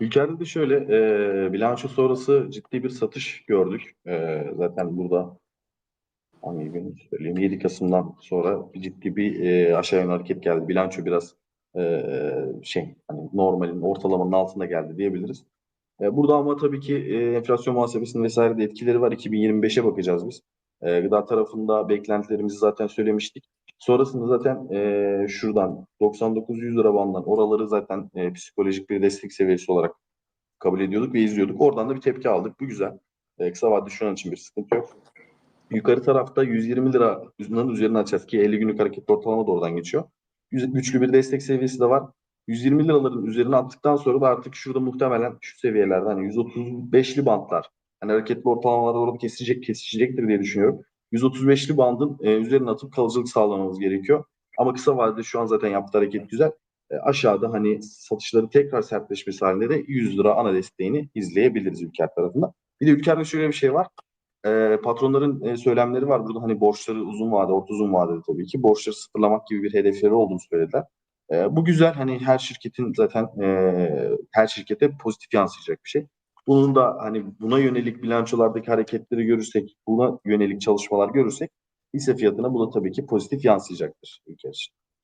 Ülkede de şöyle, e, bilanço sonrası ciddi bir satış gördük. E, zaten burada hangi gün söyleyeyim 7 Kasım'dan sonra ciddi bir e, aşağı yönlü hareket geldi. Bilanço biraz e, şey hani normalin ortalamanın altında geldi diyebiliriz. E, burada ama tabii ki e, enflasyon muhasebesinin vesaire de etkileri var. 2025'e bakacağız biz. E, gıda tarafında beklentilerimizi zaten söylemiştik. Sonrasında zaten e, şuradan 99-100 lira bandından oraları zaten e, psikolojik bir destek seviyesi olarak kabul ediyorduk ve izliyorduk. Oradan da bir tepki aldık. Bu güzel. E, kısa vadede şu an için bir sıkıntı yok. Yukarı tarafta 120 liranın üzerine açacağız ki 50 günlük hareket ortalama da oradan geçiyor. Güçlü bir destek seviyesi de var. 120 liraların üzerine attıktan sonra da artık şurada muhtemelen şu seviyelerden hani 135'li bantlar hani hareketli ortalamalar orada kesecek kesişecektir diye düşünüyorum. 135'li bandın e, üzerine atıp kalıcılık sağlamamız gerekiyor. Ama kısa vadede şu an zaten yaptığı hareket güzel. E, aşağıda hani satışları tekrar sertleşmesi halinde de 100 lira ana desteğini izleyebiliriz ülker tarafında. Bir de ülkerde şöyle bir şey var. E, patronların e, söylemleri var. Burada hani borçları uzun vade, orta uzun vadede tabii ki borçları sıfırlamak gibi bir hedefleri olduğunu söylediler. E, bu güzel. Hani her şirketin zaten e, her şirkete pozitif yansıyacak bir şey. Bunun da hani buna yönelik bilançolardaki hareketleri görürsek, buna yönelik çalışmalar görürsek hisse fiyatına bu da tabii ki pozitif yansıyacaktır ülke için.